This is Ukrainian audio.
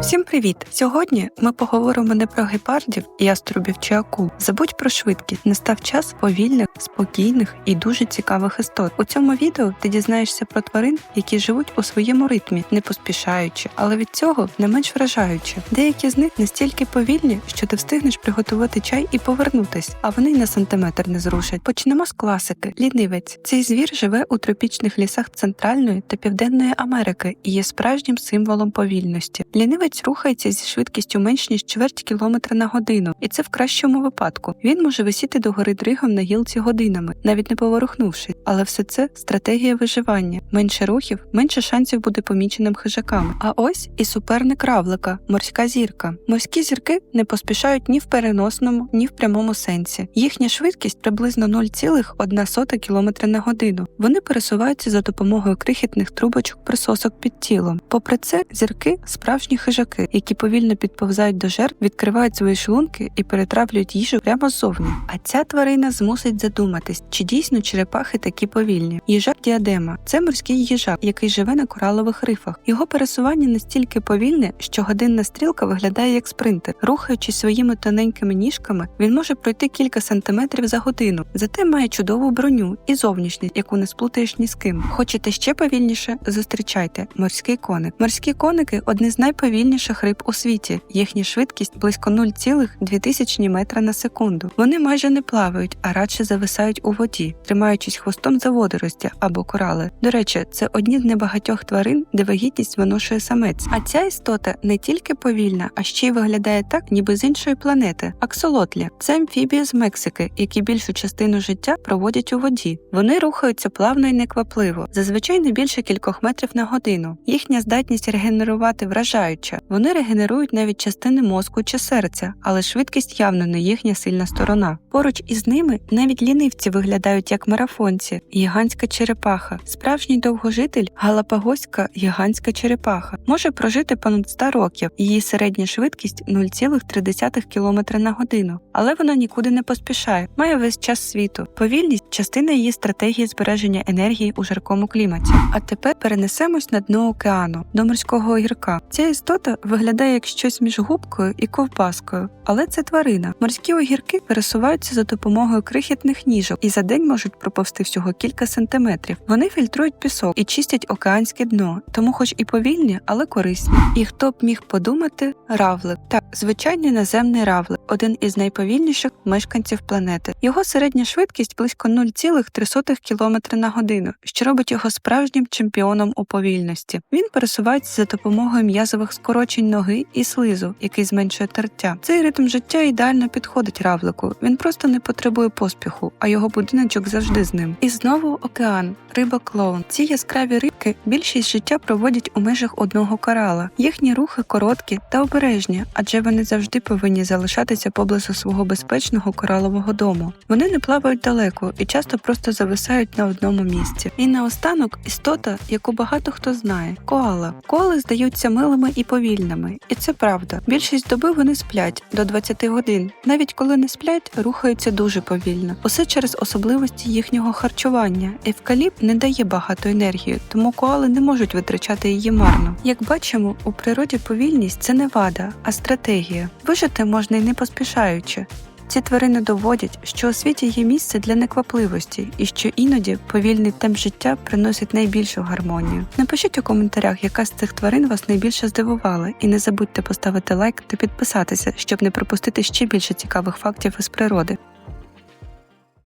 Всім привіт! Сьогодні ми поговоримо не про гепардів, яструбів чи акул. Забудь про швидкість. Настав час повільних, спокійних і дуже цікавих істот. У цьому відео ти дізнаєшся про тварин, які живуть у своєму ритмі, не поспішаючи, але від цього не менш вражаюче. Деякі з них настільки повільні, що ти встигнеш приготувати чай і повернутись, а вони й на сантиметр не зрушать. Почнемо з класики. Лінивець. Цей звір живе у тропічних лісах Центральної та Південної Америки і є справжнім символом повільності. Лінивець рухається зі швидкістю менш ніж чверть кілометра на годину, і це в кращому випадку. Він може висіти до гори дригом на гілці годинами, навіть не поворухнувшись. Але все це стратегія виживання. Менше рухів, менше шансів бути поміченим хижаками. А ось і суперник равлика морська зірка. Морські зірки не поспішають ні в переносному, ні в прямому сенсі. Їхня швидкість приблизно 0,1 км на годину. Вони пересуваються за допомогою крихітних трубочок присосок під тілом. Попри це, зірки справжні хижаки, які повільно підповзають до жертв, відкривають свої шлунки і перетравлюють їжу прямо ззовні. А ця тварина змусить задуматись, чи дійсно черепахи такі повільні. Їжак діадема це морський їжак, який живе на коралових рифах. Його пересування настільки повільне, що годинна стрілка виглядає як спринтер. Рухаючись своїми тоненькими ніжками, він може пройти кілька сантиметрів за годину. Зате має чудову броню і зовнішність, яку не сплутаєш ні з ким. Хочете ще повільніше? Зустрічайте морський коник. Морські коники одні з найповільніших риб у світі. Їхня швидкість близько 0,2 метра на секунду. Вони майже не плавають, а радше зависають у воді, тримаючись хвостом за водоростя або корали. До речі, це одні з небагатьох тварин, де вагітність виношує самець. А ця істота не тільки повільна, а ще й виглядає так, ніби з іншої планети. Аксолотлі це амфібії з Мексики, які більшу частину життя проводять у воді. Вони рухаються плавно і неквапливо, зазвичай не більше кількох метрів на годину. Їхня здатність регенерувати вражаюча. Вони регенерують навіть частини мозку чи серця, але швидкість явно не їхня сильна сторона. Поруч із ними навіть лінивці виглядають як марафонці, гігантська черепаха. Справжній довгожитель галапагоська гігантська черепаха може прожити понад 100 років. Її середня швидкість 0,3 км на годину, але вона нікуди не поспішає, має весь час світу. Повільність частина її стратегії збереження енергії у жаркому кліматі. А тепер перенесемось на дно океану до морського огірка. Ця істота виглядає як щось між губкою і ковбаскою, але це тварина. Морські огірки пересуваються за допомогою крихітних ніжок і за день можуть проповсти всього кілька сантиметрів. Вони фільтрують пісок і чистять океанське дно, тому, хоч і повільні, але корисні. І хто б міг подумати, равлик. Звичайний наземний равлик, один із найповільніших мешканців планети. Його середня швидкість близько 0,3 км на годину, що робить його справжнім чемпіоном у повільності. Він пересувається за допомогою м'язових скорочень ноги і слизу, який зменшує тертя. Цей ритм життя ідеально підходить равлику. Він просто не потребує поспіху, а його будиночок завжди з ним. І знову океан, риба клоун. Ці яскраві рибки більшість життя проводять у межах одного корала. Їхні рухи короткі та обережні, адже вони завжди повинні залишатися поблизу свого безпечного коралового дому. Вони не плавають далеко і часто просто зависають на одному місці. І наостанок істота, яку багато хто знає коала. Коали здаються милими і повільними, і це правда. Більшість доби вони сплять до 20 годин. Навіть коли не сплять, рухаються дуже повільно. Усе через особливості їхнього харчування. Евкаліпт не дає багато енергії, тому коали не можуть витрачати її марно. Як бачимо, у природі повільність це не вада, а стратегія. Вижити можна й не поспішаючи. Ці тварини доводять, що у світі є місце для неквапливості і що іноді повільний темп життя приносить найбільшу гармонію. Напишіть у коментарях, яка з цих тварин вас найбільше здивувала, і не забудьте поставити лайк та підписатися, щоб не пропустити ще більше цікавих фактів із природи.